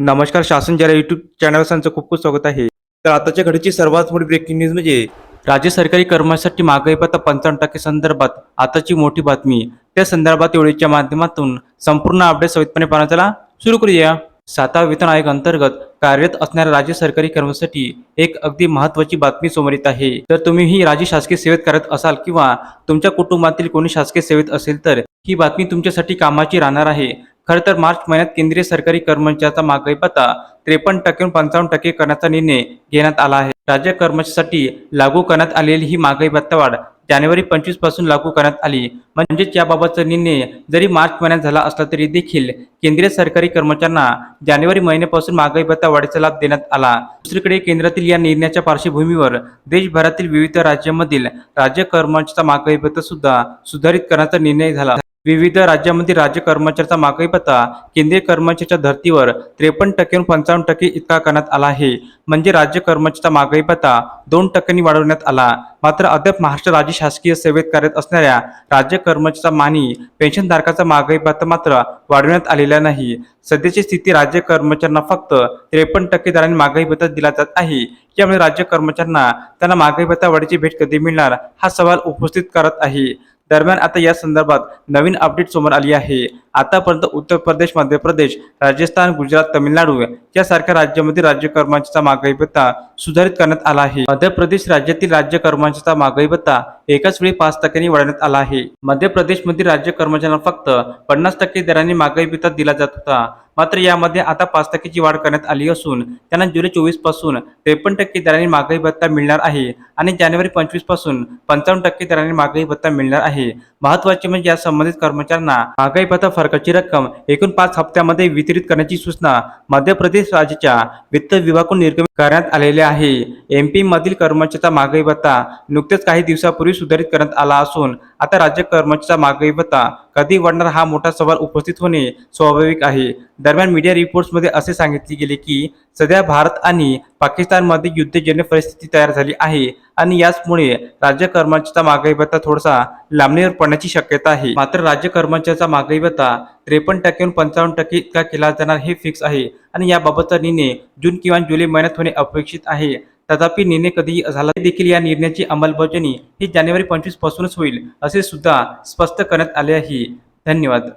नमस्कार शासन जरा युट्यूब चॅनल खूप खूप स्वागत आहे. तर आताच्या घडीची सर्वात मोठी ब्रेकिंग न्यूज म्हणजे राज्य सरकारी कर्मचाऱ्यांसाठी महागाई भत्ता पंचावन्न टक्के संदर्भात आताची मोठी बातमी. त्या संदर्भात एवढीच्या माध्यमातून संपूर्ण अपडेट सवितपणे पाहण्याला सुरू करूया. सातवा वेतन आयोग अंतर्गत कार्यरत असणाऱ्या राज्य सरकारी कर्मचाऱ्यांसाठी एक अगदी महत्वाची बातमी समोर येत आहे. तर तुम्हीही राज्य शासकीय सेवेत करत असाल किंवा तुमच्या कुटुंबातील कोणी शासकीय सेवेत असेल तर ही बातमी तुमच्यासाठी कामाची राहणार आहे. खरं तर मार्च महिन्यात केंद्रीय सरकारी कर्मचाऱ्याचा महागाई भत्ता त्रेपन्न टक्क्याहून पंचावन्न टक्के करण्याचा निर्णय घेण्यात आला आहे. राज्य कर्मचाऱ्यांसाठी लागू करण्यात आलेली ही महागाई पत्ता वाढ जानेवारी पंचवीसपासून लागू करण्यात आली. म्हणजेच याबाबतचा निर्णय जरी मार्च महिन्यात झाला असला तरी देखील केंद्रीय सरकारी कर्मचाऱ्यांना जानेवारी महिन्यापासून महागाई भत्ता वाढीचा लाभ देण्यात आला. दुसरीकडे केंद्रातील या निर्णयाच्या पार्श्वभूमीवर देशभरातील विविध राज्यांमधील राज्य कर्मचाऱ्यांचा महागाई भत्ता सुद्धा सुधारित करण्याचा निर्णय झाला. विविध राज्यांमध्ये राज्य कर्मचाऱ्याचा महागाई भत्ता केंद्रीय कर्मचाऱ्याच्या धर्तीवर त्रेपन्न टक्क्याहून पंचावन्न टक्के इतका करण्यात आला आहे. म्हणजे राज्य कर्मचाऱ्याचा महागाई भत्ता दोन टक्क्यांनी वाढवण्यात आला. मात्र अद्याप महाराष्ट्र राज्य शासकीय सेवेत कार्यरत असणाऱ्या राज्य कर्मचाऱ्याचा मानी पेन्शनधारकाचा महागाई भत्ता मात्र वाढवण्यात आलेला नाही. सध्याची स्थिती राज्य कर्मचाऱ्यांना फक्त त्रेपन्न टक्के दराने महागाई भत्ता दिला जात आहे. यामुळे राज्य कर्मचाऱ्यांना त्यांना महागाई भत्ता वाढीची भेट कधी मिळणार हा सवाल उपस्थित करत आहे. दरम्यान आता या संदर्भात नवीन अपडेट समोर आली आहे. आतापर्यंत उत्तर प्रदेश मध्य प्रदेश राजस्थान गुजरात तमिळनाडू यासारख्या राज्यामध्ये राज्य कर्मचाऱ्यांचा महागाई भत्ता सुधारित करण्यात आला आहे. मध्य प्रदेश राज्यातील राज्य कर्मचाऱ्यांचा महागाई भत्ता एकाच वेळी पाच टक्क्यांनी वाढवण्यात आला आहे. मध्य प्रदेशमधील राज्य कर्मचाऱ्यांना फक्त पन्नास टक्के दराने महागाई भत्ता दिला जात होता. मात्र यामध्ये आता पाच टक्क्याची वाढ करण्यात आली असून त्यांना जुलै चोवीसपासून त्रेपन्न टक्के दराने महागाई भत्ता मिळणार आहे आणि जानेवारी पंचवीसपासून पंचावन्न टक्के दराने महागाई भत्ता मिळणार आहे. महत्त्वाचे म्हणजे या संबंधित कर्मचाऱ्यांना महागाई भत्ता फरकाची रक्कम एकूण पाच हप्त्यामध्ये वितरित करण्याची सूचना मध्य प्रदेश राज्याच्या वित्त विभागाकडून निर्गमित करण्यात आलेले आहे. एम पीमधील कर्मचाऱ्याचा महागाई भत्ता नुकतेच काही दिवसापूर्वी सुधारित करण्यात आला असून आता राज्य कर्मचाऱ्याचा महागाई भत्ता कधी वाढणार हा मोठा सवाल उपस्थित होणे स्वाभाविक आहे. दरम्यान मीडिया रिपोर्ट्समध्ये असे सांगितले गेले की सध्या भारत आणि पाकिस्तानमध्ये युद्धजन्य परिस्थिती तयार झाली आहे आणि याचमुळे राज्य कर्मचाऱ्याचा महागाई भत्ता थोडासा लांबणीवर पडण्याची शक्यता आहे. मात्र राज्य कर्मचाऱ्याचा महागाई भत्ता त्रेपन्न टक्क्याहून पंचावन्न टक्के इतका केला जाणार हे फिक्स आहे आणि याबाबतचा निर्णय जून किंवा जुलै महिन्यात होणे अपेक्षित आहे. तथापि निर्णय कधीही झाला देखील या निर्णयाची अंमलबजावणी ही जानेवारी पंचवीस पासूनच होईल असे सुद्धा स्पष्ट करण्यात आले आहे. धन्यवाद.